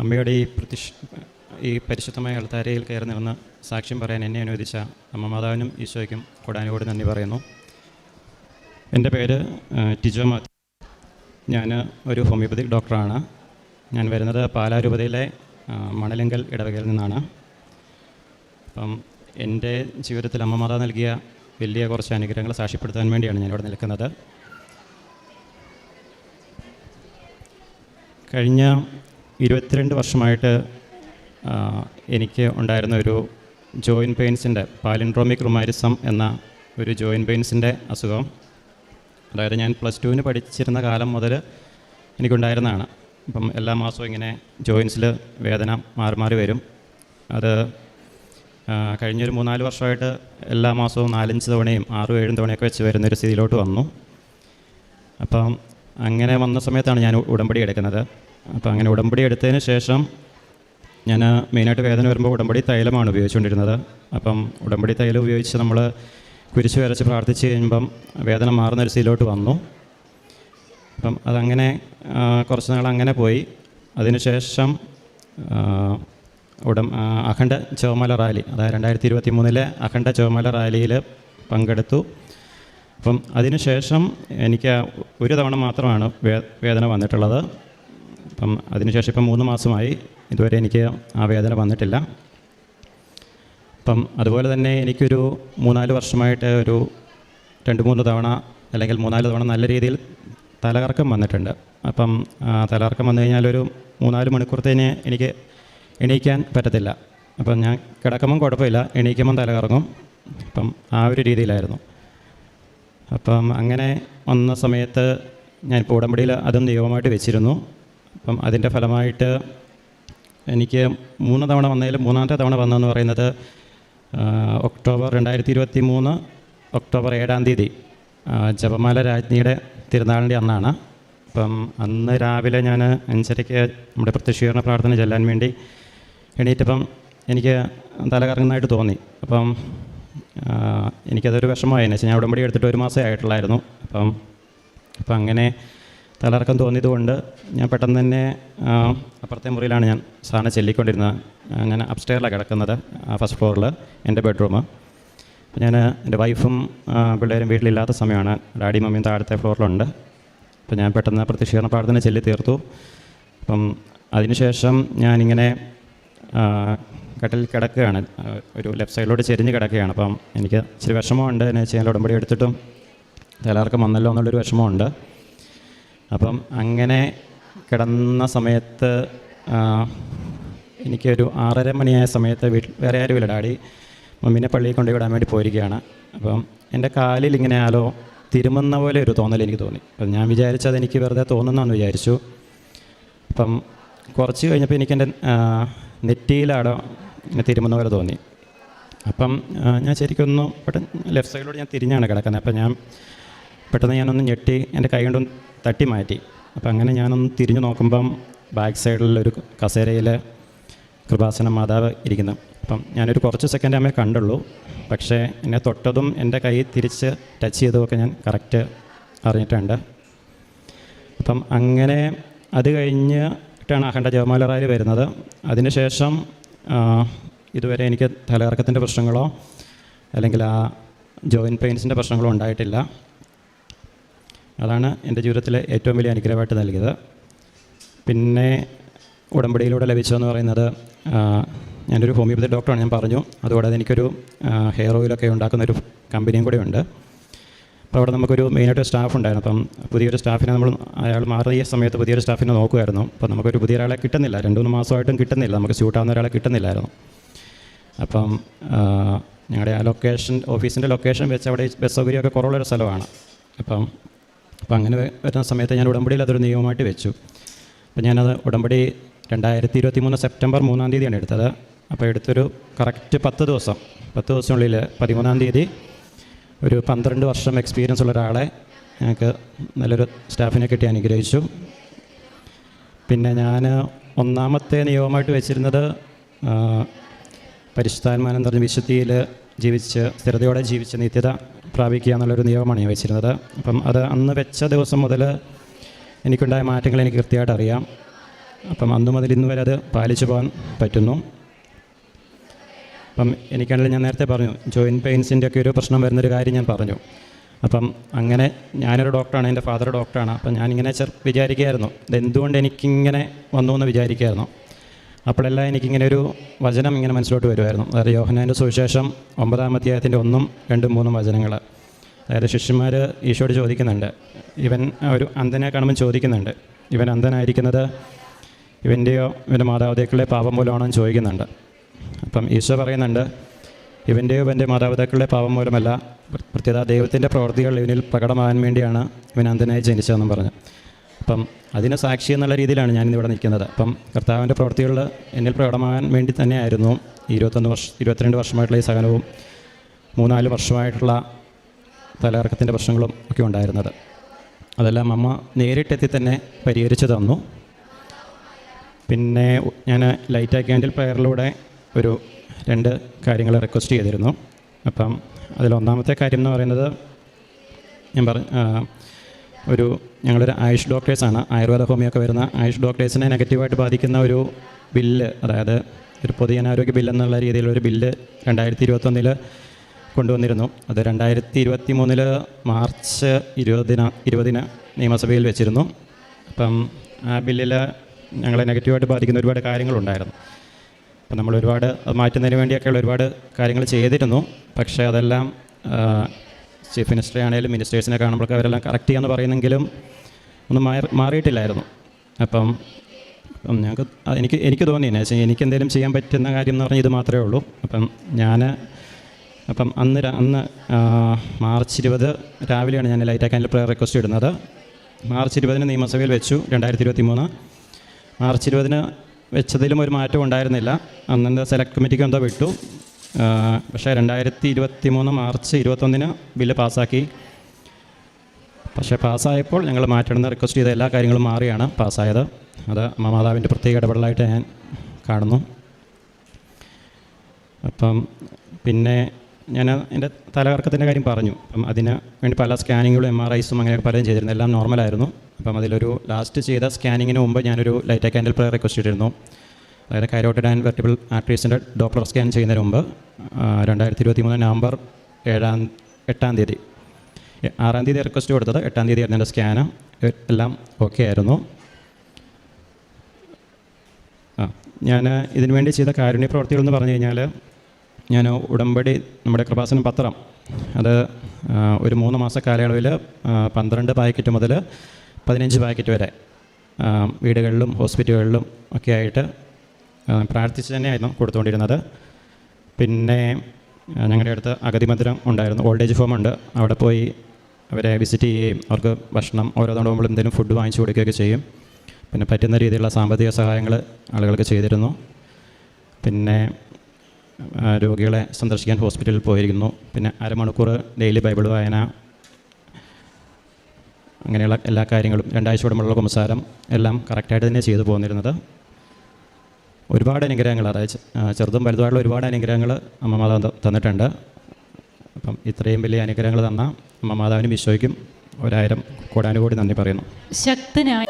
അമ്മയുടെ ഈ പ്രതിഷ് ഈ പരിശുദ്ധമായ അൾത്താരയിൽ കയറി നിന്ന് സാക്ഷ്യം പറയാൻ എന്നെ അനുവദിച്ച അമ്മ മാതാവിനും ഈശോയ്ക്കും കൊടാനുകൂടി നന്ദി പറയുന്നു. എന്റെ പേര് ടിജോ മാത്യു. ഞാൻ ഒരു ഹോമിയോപ്പതിക് ഡോക്ടറാണ്. ഞാൻ വരുന്നത് പാലാരൂപതയിലെ മണലിങ്കൽ ഇടവകയിൽ നിന്നാണ്. അപ്പം എന്റെ ജീവിതത്തിൽ അമ്മ മാതാവ് നൽകിയ വലിയ കുറച്ച് അനുഗ്രഹങ്ങൾ സാക്ഷ്യപ്പെടുത്താൻ വേണ്ടിയാണ് ഞാനിവിടെ നിൽക്കുന്നത്. കഴിഞ്ഞ ഇരുപത്തിരണ്ട് വർഷമായിട്ട് എനിക്ക് ഉണ്ടായിരുന്ന ഒരു ജോയിൻ പെയിൻസിന്റെ പാലിൻഡ്രോമിക് റുമാരിസം എന്ന ഒരു ജോയിൻ പെയിൻസിന്റെ അസുഖം. അതായത് ഞാൻ പ്ലസ് ടുവിന് പഠിച്ചിരുന്ന കാലം മുതൽ എനിക്കുണ്ടായിരുന്നതാണ്. അപ്പം എല്ലാ മാസവും ഇങ്ങനെ ജോയിൻസിൽ വേദന മാറി മാറി വരും. അത് കഴിഞ്ഞൊരു മൂന്നാൽ വർഷമായിട്ട് എല്ലാ മാസവും നാലഞ്ച് തവണയും ആറും ഏഴും തവണയൊക്കെ വെച്ച് വരുന്നൊരു സ്ഥിതിയിലോട്ട് വന്നു. അപ്പം അങ്ങനെ വന്ന സമയത്താണ് ഞാൻ ഉടമ്പടി എടുക്കുന്നത്. അപ്പോൾ അങ്ങനെ ഉടമ്പടി എടുത്തതിന് ശേഷം ഞാൻ മെയിനായിട്ട് വേദന വരുമ്പോൾ ഉടമ്പടി തൈലമാണ് ഉപയോഗിച്ചുകൊണ്ടിരുന്നത്. അപ്പം ഉടമ്പടി തൈലം ഉപയോഗിച്ച് നമ്മൾ കുരിശ് വരച്ച് പ്രാർത്ഥിച്ച് കഴിയുമ്പം വേദന മാറുന്ന ഒരു സ്ഥിതിയിലോട്ട് വന്നു. അപ്പം അതങ്ങനെ കുറച്ച് നാൾ അങ്ങനെ പോയി. അതിനുശേഷം ഉടം അഖണ്ഡ ചുവമല റാലി അതായത് രണ്ടായിരത്തി ഇരുപത്തി മൂന്നിലെ അഖണ്ഡ ചുവമല റാലിയിൽ പങ്കെടുത്തു. അപ്പം അതിനുശേഷം എനിക്ക് ഒരു തവണ മാത്രമാണ് വേദന വന്നിട്ടുള്ളത്. അപ്പം അതിനുശേഷം ഇപ്പം മൂന്ന് മാസമായി ഇതുവരെ എനിക്ക് ആ വേദന വന്നിട്ടില്ല. അപ്പം അതുപോലെ തന്നെ എനിക്കൊരു മൂന്നാൽ വർഷമായിട്ട് ഒരു രണ്ട് മൂന്ന് തവണ അല്ലെങ്കിൽ മൂന്നാൽ തവണ നല്ല രീതിയിൽ തലകറക്കം വന്നിട്ടുണ്ട്. അപ്പം തലകറക്കം വന്നു കഴിഞ്ഞാൽ ഒരു മൂന്നാൽ മണിക്കൂറത്തേന് എനിക്ക് എണീക്കാൻ പറ്റത്തില്ല. അപ്പം ഞാൻ കിടക്കുമ്പം കുഴപ്പമില്ല. എണീക്കുമ്പം തലകറങ്ങും. അപ്പം ആ ഒരു രീതിയിലായിരുന്നു. അപ്പം അങ്ങനെ വന്ന സമയത്ത് ഞാനിപ്പോൾ ഉടമ്പടിയിൽ അതും ദൈവമായിട്ട് വെച്ചിരുന്നു. അപ്പം അതിന്റെ ഫലമായിട്ട് എനിക്ക് മൂന്ന് തവണ വന്നതിൽ മൂന്നാമത്തെ തവണ വന്നതെന്ന് പറയുന്നത് ഒക്ടോബർ രണ്ടായിരത്തി ഇരുപത്തി മൂന്ന് ഒക്ടോബർ ഏഴാം തീയതി ജപമാല രാജ്ഞിയുടെ തിരുനാളിന്റെ അന്നാണ്. അപ്പം അന്ന് രാവിലെ ഞാൻ അഞ്ചരയ്ക്ക് നമ്മുടെ പ്രത്യക്ഷീകരണ പ്രാർത്ഥന ചെല്ലാൻ വേണ്ടി എണീറ്റപ്പം എനിക്ക് തല കറങ്ങുന്നതായിട്ട് തോന്നി. അപ്പം എനിക്കതൊരു വിഷമമായി. എന്ന് വെച്ചാൽ ഞാൻ ഉടമ്പടി എടുത്തിട്ട് ഒരു മാസമേ ആയിട്ടുള്ളായിരുന്നു. അപ്പം അപ്പം അങ്ങനെ തലകറക്കം തോന്നിയതുകൊണ്ട് ഞാൻ പെട്ടെന്ന് തന്നെ അപ്പുറത്തെ മുറിയിലാണ് ഞാൻ സാധനം ചെല്ലിക്കൊണ്ടിരുന്നത്. ഞാൻ അപ്സ്റ്റെയറിലാണ് കിടക്കുന്നത് ഫസ്റ്റ് ഫ്ലോറിൽ എന്റെ ബെഡ്റൂം അപ്പം ഞാൻ എന്റെ വൈഫും പിള്ളേരും വീട്ടിലില്ലാത്ത സമയമാണ്. ഡാഡി മമ്മിയും താഴത്തെ ഫ്ലോറിലുണ്ട് അപ്പം ഞാൻ പെട്ടെന്ന് പ്രത്യക്ഷീകരണ പ്രാർത്ഥന ചെല്ലി തീർത്തു അപ്പം അതിനുശേഷം ഞാനിങ്ങനെ കട്ടിൽ കിടക്കുകയാണ്. ഒരു ലെഫ്റ്റ് സൈഡിലോട്ട് ചെരിഞ്ഞ് കിടക്കുകയാണ്. അപ്പം എനിക്ക് ഇച്ചിരി വിഷമമുണ്ട് എന്നു വെച്ച് കഴിഞ്ഞാൽ ഉടമ്പടി എടുത്തിട്ടും. തലകറക്കം വന്നല്ലോ എന്നുള്ളൊരു വിഷമമുണ്ട്. അപ്പം അങ്ങനെ കിടന്ന സമയത്ത് എനിക്കൊരു ആറര മണിയായ സമയത്ത് വീട്ടിൽ വേറെ ആരുമില്ല. ഡാഡി മമ്മീനെ പള്ളിയിൽ കൊണ്ടു വിടാൻ വേണ്ടി പോയിരിക്കുകയാണ്. അപ്പം എന്റെ കാലിൽ ഇങ്ങനെ ആലോ തിരുമുന്ന പോലെ ഒരു തോന്നൽ എനിക്ക് തോന്നി. അപ്പം ഞാൻ വിചാരിച്ചത് എനിക്ക് വെറുതെ തോന്നുന്നതെന്ന് വിചാരിച്ചു. അപ്പം കുറച്ച് കഴിഞ്ഞപ്പോൾ എനിക്കെന്റെ നെറ്റിയിലാടോ തിരുമുന്ന പോലെ തോന്നി. അപ്പം ഞാൻ ശരിക്കും ഒന്ന് പെട്ടെന്ന് ലെഫ്റ്റ് സൈഡിലൂടെ ഞാൻ തിരിഞ്ഞാണ് കിടക്കുന്നത്. അപ്പം ഞാൻ പെട്ടെന്ന് ഞാനൊന്ന് ഞെട്ടി എന്റെ കൈ കൊണ്ടൊന്ന് തട്ടി മാറ്റി. അപ്പം അങ്ങനെ ഞാനൊന്ന് തിരിഞ്ഞു നോക്കുമ്പം ബാക്ക് സൈഡിലൊരു കസേരയിൽ കൃപാസന മാതാവ് ഇരിക്കുന്നു. അപ്പം ഞാനൊരു കുറച്ച് സെക്കൻഡ് അമ്മയെ കണ്ടുള്ളൂ. പക്ഷേ എന്നെ തൊട്ടതും എന്റെ കൈ തിരിച്ച് ടച്ച് ചെയ്തതുമൊക്കെ ഞാൻ കറക്റ്റ് അറിഞ്ഞിട്ടുണ്ട്. അപ്പം അങ്ങനെ അത് കഴിഞ്ഞിട്ടാണ് അഖണ്ഡ ജപമാല റാലി വരുന്നത്. അതിനുശേഷം ഇതുവരെ എനിക്ക് തലകറക്കത്തിന്റെ പ്രശ്നങ്ങളോ അല്ലെങ്കിൽ ആ ജോയിന്റ് പെയിൻസിന്റെ പ്രശ്നങ്ങളോ ഉണ്ടായിട്ടില്ല. അതാണ് എന്റെ ജീവിതത്തിലെ ഏറ്റവും വലിയ അനുഗ്രഹമായിട്ട് നൽകിയത്. പിന്നെ ഉടമ്പടിയിലൂടെ ലഭിച്ചതെന്ന് പറയുന്നത് ഞാനൊരു ഹോമിയോപ്പതി ഡോക്ടറാണ് ഞാൻ പറഞ്ഞു. അതുകൂടാതെ എനിക്കൊരു ഹെയർ ഓയിലൊക്കെ ഉണ്ടാക്കുന്ന ഒരു കമ്പനിയും കൂടെ ഉണ്ട് അപ്പോൾ അവിടെ നമുക്കൊരു മെയിനായിട്ട് സ്റ്റാഫ് ഉണ്ടായിരുന്നു. അപ്പം പുതിയൊരു സ്റ്റാഫിനെ നമ്മൾ അയാൾ മാറിയ സമയത്ത് പുതിയൊരു സ്റ്റാഫിനെ നോക്കുമായിരുന്നു. അപ്പോൾ നമുക്കൊരു പുതിയ ഒരാളെ കിട്ടുന്നില്ല. രണ്ട് മൂന്ന് മാസമായിട്ടും കിട്ടുന്നില്ല. നമുക്ക് സ്യൂട്ടാവുന്ന ഒരാളെ കിട്ടുന്നില്ലായിരുന്നു. അപ്പം ഞങ്ങളുടെ ആ ലൊക്കേഷൻ ഓഫീസിന്റെ ലൊക്കേഷൻ വെച്ച് അവിടെ ബസ് സൗകര്യമൊക്കെ കുറവുള്ളൊരു സ്ഥലമാണ്. അപ്പം അപ്പം അങ്ങനെ വരുന്ന സമയത്ത് ഞാൻ ഉടമ്പടിയിൽ അതൊരു നിയമമായിട്ട് വെച്ചു. അപ്പം ഞാനത് ഉടമ്പടി രണ്ടായിരത്തി ഇരുപത്തി മൂന്ന് സെപ്റ്റംബർ മൂന്നാം തീയതിയാണ് എടുത്തത്. അപ്പോൾ എടുത്തൊരു കറക്റ്റ് പത്ത് ദിവസം പത്ത് ദിവസത്തിനുള്ളിൽ പതിമൂന്നാം തീയതി ഒരു പന്ത്രണ്ട് വർഷം എക്സ്പീരിയൻസ് ഉള്ള ഒരാളെ ഞങ്ങൾക്ക് നല്ലൊരു സ്റ്റാഫിനെ കിട്ടി അനുഗ്രഹിച്ചു. പിന്നെ ഞാൻ ഒന്നാമത്തെ നിയമമായിട്ട് വെച്ചിരുന്നത് പരിശുദ്ധാത്മാനം പറഞ്ഞ വിശുദ്ധിയിൽ ജീവിച്ച് സ്ഥിരതയോടെ ജീവിച്ച് നിത്യത പ്രാപിക്കുക എന്നുള്ളൊരു നിയമമാണ് ഞാൻ വെച്ചിരുന്നത്. അപ്പം അത് അന്ന് വെച്ച ദിവസം മുതൽ എനിക്കുണ്ടായ മാറ്റങ്ങൾ എനിക്ക് കൃത്യമായിട്ട് അറിയാം. അപ്പം അന്നു മുതൽ ഇന്ന് വരെ അത് പാലിച്ചു പോകാൻ പറ്റുന്നു. അപ്പം എനിക്കാണെങ്കിൽ ഞാൻ നേരത്തെ പറഞ്ഞു ജോയിന്റ് പെയിൻസിന്റെ ഒക്കെ ഒരു പ്രശ്നം വരുന്നൊരു കാര്യം ഞാൻ പറഞ്ഞു. അപ്പം അങ്ങനെ ഞാനൊരു ഡോക്ടറാണ് എന്റെ ഫാദർ ഡോക്ടറാണ് അപ്പം ഞാനിങ്ങനെ ചെറു വിചാരിക്കുകയായിരുന്നു ഇതെന്തുകൊണ്ട് എനിക്കിങ്ങനെ വന്നു എന്ന് വിചാരിക്കുകയായിരുന്നു അപ്പോഴെല്ലാം എനിക്കിങ്ങനെ ഒരു വചനം ഇങ്ങനെ മനസ്സിലോട്ട് വരുമായിരുന്നു. അതായത് യോഹനാന്റെ സുവിശേഷം ഒമ്പതാം അധ്യായത്തിന്റെ ഒന്നും രണ്ടും മൂന്നും വചനങ്ങൾ അതായത് ശിഷ്യന്മാർ ഈശോട് ചോദിക്കുന്നുണ്ട് ഇവൻ ഒരു അന്ധനെ കാണുമ്പോൾ ചോദിക്കുന്നുണ്ട് ഇവൻ അന്ധനായിരിക്കുന്നത് ഇവന്റെയോ ഇവന്റെ മാതാപിതാക്കളുടെ പാപം മൂലമാണോ എന്ന് ചോദിക്കുന്നുണ്ട്. അപ്പം ഈശോ പറയുന്നുണ്ട് ഇവന്റെയോ ഇവന്റെ മാതാപിതാക്കളുടെ പാപം മൂലമല്ല പ്രത്യേക ദൈവത്തിന്റെ പ്രവൃത്തികൾ ഇവനിൽ പ്രകടമാകാൻ വേണ്ടിയാണ് ഇവൻ അന്ധനായി ജനിച്ചതെന്നും പറഞ്ഞു. അപ്പം അതിന് സാക്ഷി എന്നുള്ള രീതിയിലാണ് ഞാൻ ഇവിടെ നിൽക്കുന്നത്. അപ്പം കർത്താവിന്റെ പ്രവൃത്തികൾ എന്നിൽ പ്രകടമാകാൻ വേണ്ടി തന്നെയായിരുന്നു ഇരുപത്തൊന്ന് വർഷം ഇരുപത്തിരണ്ട് വർഷമായിട്ടുള്ള ഈ സഹനവും മൂന്നാൽ വർഷമായിട്ടുള്ള തലകറക്കത്തിന്റെ പ്രശ്നങ്ങളും ഒക്കെ ഉണ്ടായിരുന്നത്. അതെല്ലാം അമ്മ നേരിട്ടെത്തി തന്നെ പരിഹരിച്ചു തന്നു. പിന്നെ ഞാൻ ലൈറ്റ് ആ ക്യാൻഡിൽ പ്രയറിലൂടെ ഒരു രണ്ട് കാര്യങ്ങൾ റിക്വസ്റ്റ് ചെയ്തിരുന്നു. അപ്പം അതിലൊന്നാമത്തെ കാര്യം എന്ന് പറയുന്നത് ഞാൻ പറ ഒരു ഞങ്ങളൊരു ആയുഷ് ഡോക്ടേഴ്സാണ് ആയുർവേദ ഹോമിയൊക്കെ വരുന്ന ആയുഷ് ഡോക്ടേഴ്സിനെ നെഗറ്റീവായിട്ട് ബാധിക്കുന്ന ഒരു ബില്ല് അതായത് ഒരു പൊതുജനാരോഗ്യ ബില്ല് എന്നുള്ള രീതിയിലൊരു ബില്ല് രണ്ടായിരത്തി ഇരുപത്തൊന്നിൽ കൊണ്ടുവന്നിരുന്നു. അത് രണ്ടായിരത്തി ഇരുപത്തി മൂന്നിൽ മാർച്ച് ഇരുപതിന് ഇരുപതിന് നിയമസഭയിൽ വെച്ചിരുന്നു. അപ്പം ആ ബില്ലിൽ ഞങ്ങളെ നെഗറ്റീവായിട്ട് ബാധിക്കുന്ന ഒരുപാട് കാര്യങ്ങളുണ്ടായിരുന്നു. അപ്പം നമ്മൾ ഒരുപാട് മാറ്റുന്നതിന് വേണ്ടിയൊക്കെയുള്ള ഒരുപാട് കാര്യങ്ങൾ ചെയ്തിരുന്നു. പക്ഷേ അതെല്ലാം ചീഫ് മിനിസ്റ്ററെ ആണെങ്കിലും മിനിസ്റ്റേഴ്സിനെ കാണുമ്പോഴൊക്കെ അവരെല്ലാം കറക്റ്റ് ചെയ്യാമെന്ന് പറയുന്നെങ്കിലും ഒന്നും മാറി മാറിയിട്ടില്ലായിരുന്നു. അപ്പം അപ്പം ഞങ്ങൾക്ക് എനിക്ക് എനിക്ക് തോന്നി എനിക്ക് എന്തെങ്കിലും ചെയ്യാൻ പറ്റുന്ന കാര്യം എന്ന് പറഞ്ഞാൽ ഇത് മാത്രമേ ഉള്ളൂ. അപ്പം ഞാൻ അപ്പം അന്ന് അന്ന് മാർച്ച് ഇരുപത് രാവിലെയാണ് ഞാൻ ലൈറ്റ് ആക്കാനിൽ പ്രയർ റിക്വസ്റ്റ് ഇടുന്നത്. മാർച്ച് ഇരുപതിന് നിയമസഭയിൽ വെച്ചു രണ്ടായിരത്തി ഇരുപത്തി മൂന്ന് മാർച്ച് ഇരുപതിന് വെച്ചതിലും ഒരു മാറ്റം ഉണ്ടായിരുന്നില്ല. അന്നെന്താ സെലക്ട് കമ്മിറ്റിക്ക് എന്തോ വിട്ടു. പക്ഷേ രണ്ടായിരത്തി ഇരുപത്തി മൂന്ന് മാർച്ച് ഇരുപത്തൊന്നിന് ബില്ല് പാസ്സാക്കി. പക്ഷേ പാസ്സായപ്പോൾ ഞങ്ങൾ മാറ്റണമെന്ന് റിക്വസ്റ്റ് ചെയ്ത എല്ലാ കാര്യങ്ങളും മാറിയാണ് പാസ്സായത്. അത് അമ്മ മാതാവിന്റെ പ്രത്യേക ഇടപെടലായിട്ട് ഞാൻ കാണുന്നു. അപ്പം പിന്നെ ഞാൻ എന്റെ തലകറക്കത്തിന്റെ കാര്യം പറഞ്ഞു. അപ്പം അതിന് വേണ്ടി പല സ്കാനിങ്ങുകളും എം ആർ ഐസും അങ്ങനെയൊക്കെ പലതും ചെയ്തിരുന്നു. എല്ലാം നോർമലായിരുന്നു അപ്പം അതിലൊരു ലാസ്റ്റ് ചെയ്ത സ്കാനിങ്ങിന് മുമ്പ് ഞാനൊരു ലൈറ്റ് ക്യാൻഡിൽ പ്രയർ റിക്വസ്റ്റ് ചെയ്തിരുന്നു അതായത് കൈരോട്ടഡ് ആൻഡ് വെർട്ടിബിൾ ആർട്ടറീസിന്റെ ഡോപ്ലർ സ്കാൻ ചെയ്യുന്നതിന് മുമ്പ് രണ്ടായിരത്തി ഇരുപത്തി മൂന്ന് നവംബർ ഏഴാം എട്ടാം തീയതി. ആറാം തീയതി റിക്വസ്റ്റ് കൊടുത്തത് എട്ടാം തീയതി ആയിരുന്നു എന്റെ സ്കാന് എല്ലാം ഓക്കെ ആയിരുന്നു. ആ ഞാൻ ഇതിനു വേണ്ടി ചെയ്ത കാരുണ്യ പ്രവർത്തികൾ എന്ന് പറഞ്ഞു കഴിഞ്ഞാൽ ഞാൻ ഉടമ്പടി നമ്മുടെ കൃപാസനം പത്രം അത് ഒരു മൂന്ന് മാസ കാലയളവിൽ പന്ത്രണ്ട് പാക്കറ്റ് മുതൽ പതിനഞ്ച് പാക്കറ്റ് വരെ വീടുകളിലും ഹോസ്പിറ്റലുകളിലും ഒക്കെ ആയിട്ട് പ്രാർത്ഥിച്ച് തന്നെയായിരുന്നു കൊടുത്തുകൊണ്ടിരുന്നത്. പിന്നെ ഞങ്ങളുടെ അടുത്ത് അഗതി മന്ദിരം ഉണ്ടായിരുന്നു ഓൾഡ് ഏജ് ഉണ്ട്. അവിടെ പോയി അവരെ വിസിറ്റ് ചെയ്യുകയും അവർക്ക് ഭക്ഷണം ഓരോ തവണ പോകുമ്പോൾ എന്തെങ്കിലും ഫുഡ് വാങ്ങിച്ചു കൊടുക്കുകയൊക്കെ ചെയ്യും. പിന്നെ പറ്റുന്ന രീതിയിലുള്ള സാമ്പത്തിക സഹായങ്ങൾ ആളുകൾക്ക് ചെയ്തിരുന്നു. പിന്നെ രോഗികളെ സന്ദർശിക്കാൻ ഹോസ്പിറ്റലിൽ പോയിരിക്കുന്നു പിന്നെ അരമണിക്കൂർ ഡെയിലി ബൈബിൾ വായന അങ്ങനെയുള്ള എല്ലാ കാര്യങ്ങളും രണ്ടാഴ്ച കൂടുമ്പോഴുള്ള കുമ്പസാരം എല്ലാം കറക്റ്റായിട്ട് തന്നെ ചെയ്തു പോന്നിരുന്നത്. ഒരുപാട് അനുഗ്രഹങ്ങൾ അതായത് ചെറുതും വലുതുമായിട്ടുള്ള ഒരുപാട് അനുഗ്രഹങ്ങൾ അമ്മമാതാവ് തന്നിട്ടുണ്ട്. അപ്പം ഇത്രയും വലിയ അനുഗ്രഹങ്ങൾ തന്ന അമ്മ മാതാവിനും വിശ്വയ്ക്കും ഒരായിരം കോടാനുകോടി നന്ദി പറയുന്നു. ശക്തനായ